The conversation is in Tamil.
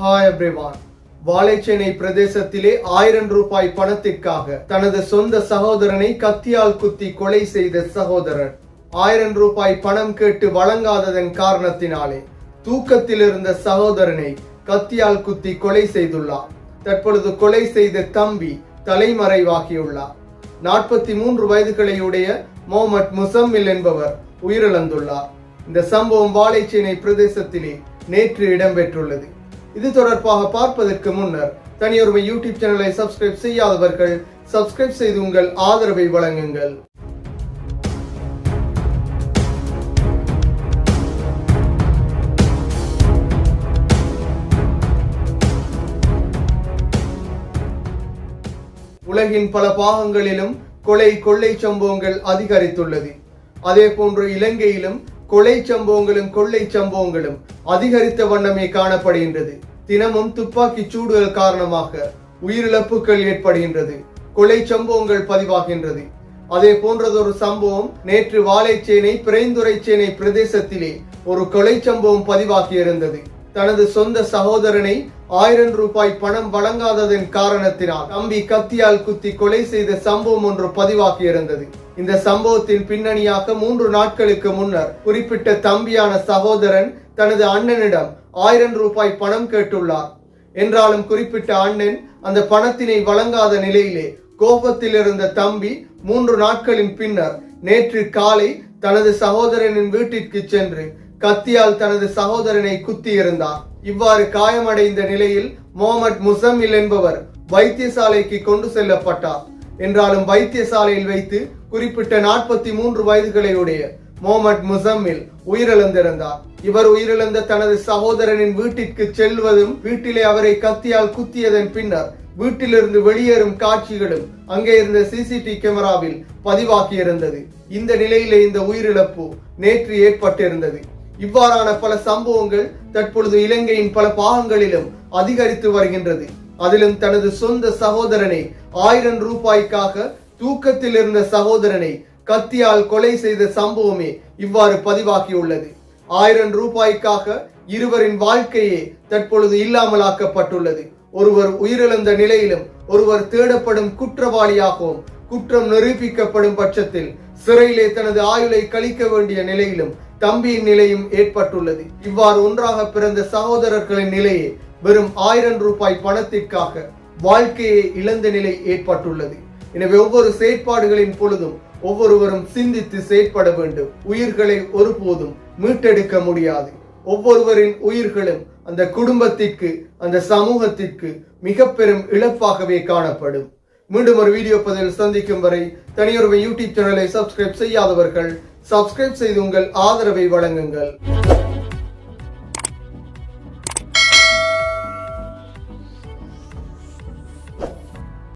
ஹாய் எவ்ரிவான் வாழைச்சேனை பிரதேசத்திலே ஆயிரம் ரூபாய் பணத்திற்காக தனது சொந்த சகோதரனை கத்தியால் குத்தி கொலை செய்த சகோதரர். ஆயிரம் ரூபாய் பணம் கேட்டு வழங்காததன் காரணத்தினாலே தூக்கத்தில் இருந்த சகோதரனை கத்தியால் குத்தி கொலை செய்துள்ளார். தற்பொழுது கொலை செய்த தம்பி தலைமறைவாகியுள்ளார். நாற்பத்தி மூன்று வயதுகளையுடைய மொஹமட் முசம்மில் என்பவர் உயிரிழந்துள்ளார். இந்த சம்பவம் வாழைச்சேனை பிரதேசத்திலே நேற்று இடம்பெற்றுள்ளது. இது தொடர்பாக பார்ப்பதற்கு முன்னர் தனியொருமை யூடியூப் சேனலை சப்ஸ்கிரைப் செய்யாதவர்கள் சப்ஸ்கிரைப் செய்து உங்கள் ஆதரவை வழங்குங்கள். உலகின் பல பாகங்களிலும் கொலை கொள்ளை சம்பவங்கள் அதிகரித்துள்ளது. அதே போன்று இலங்கையிலும் கொலை சம்பவங்களும் கொள்ளை சம்பவங்களும் அதிகரித்த வண்ணமே காணப்படுகின்றது. தினமும் துப்பாக்கி சூடுகள் காரணமாக உயிரிழப்புகள் ஏற்படுகின்றது. கொலை சம்பவங்கள் பதிவாகின்றது. அதே போன்றதொரு சம்பவம் நேற்று வாழைச்சேனை பிரைந்துரைச்சேனை பிரதேசத்திலே ஒரு கொலை சம்பவம் பதிவாகியிருந்தது. தனது சொந்த சகோதரனை ஆயிரம் ரூபாய் பணம் வழங்காததன் காரணத்தினால் தம்பி கத்தியால் குத்தி கொலை செய்த சம்பவம் ஒன்று பதிவாகியிருந்தது. இந்த சம்பவத்தின் பின்னணியாக மூன்று நாட்களுக்கு முன்னர் குறிப்பிட்ட தம்பியான சகோதரன் தனது அண்ணனிடம் ஆயிரம் ரூபாய் பணம் கேட்டுள்ளார். என்றாலும் குறிப்பிட்ட அண்ணன் அந்த பணத்தினை வழங்காத நிலையிலே கோபத்தில் இருந்த தம்பி மூன்று நாட்களின் பின்னர் நேற்று காலை தனது சகோதரனின் வீட்டிற்கு சென்று கத்தியால் தனது சகோதரனை குத்தி இருந்தார் இவ்வாறு காயமடைந்த நிலையில் முகமது முசமில் என்பவர் வைத்தியசாலைக்கு கொண்டு செல்லப்பட்டார். என்றாலும் வைத்தியசாலையில் வைத்து குறிப்பிட்ட நாற்பத்தி மூன்று வயதுகளையுடைய மொஹமட் முசம்மில் உயிரிழந்திருந்தார். இவர் உயிரிழந்த தனது சகோதரனின் வீட்டிற்கு செல்வதும் வீட்டிலே அவரை கத்தியால் குத்தியதன் பின்னர் வீட்டிலிருந்து வெளியேறும் காட்சிகளும் அங்கே இருந்த சிசிடி கேமராவில் பதிவாகியிருந்தது. இந்த நிலையிலே இந்த உயிரிழப்பு நேற்று ஏற்பட்டிருந்தது. இவ்வாறான பல சம்பவங்கள் தற்பொழுது இலங்கையின் பல பாகங்களிலும் அதிகரித்து வருகின்றது. அதிலும் தனது சொந்த சகோதரனை ஆயிரம் ரூபாய்க்காக தூக்கத்தில் இருந்த சகோதரனை கத்தியால் கொலை செய்த சம்பவமே இவ்வாறு பதிவாகியுள்ளது. ஆயிரம் ரூபாய்க்காக இருவரின் வாழ்க்கையே தற்பொழுது இல்லாமலாக்கப்பட்டுள்ளது. ஒருவர் உயிரிழந்த நிலையிலும் ஒருவர் தேடப்படும் குற்றவாளியாகவும் குற்றம் நிரூபிக்கப்படும் பட்சத்தில் சிறையிலே தனது ஆயுளை கழிக்க வேண்டிய நிலையிலும் தம்பியின் நிலையும் ஏற்பட்டுள்ளது. இவ்வாறு ஒன்றாக பிறந்த சகோதரர்களின் நிலையே வெறும் ஆயிரம் ரூபாய் பணத்திற்காக வாழ்க்கையை இழந்த நிலை ஏற்பட்டுள்ளது. எனவே ஒவ்வொரு செயற்பாடுகளின் பொழுதும் ஒவ்வொருவரும் சிந்தித்து செயற்பட வேண்டும். உயிர்களை ஒருபோதும் மீட்டெடுக்க முடியாது. ஒவ்வொருவரின் உயிர்களும் அந்த குடும்பத்திற்கு அந்த சமூகத்திற்கு மிக பெரும் இழப்பாகவே காணப்படும். மீண்டும் ஒரு வீடியோ பதிவில் சந்திக்கும் வரை தனியொருவை யூடியூப் சேனலை சப்ஸ்கிரைப் செய்யாதவர்கள் சப்ஸ்கிரைப் செய்து உங்கள் ஆதரவை வழங்குங்கள்.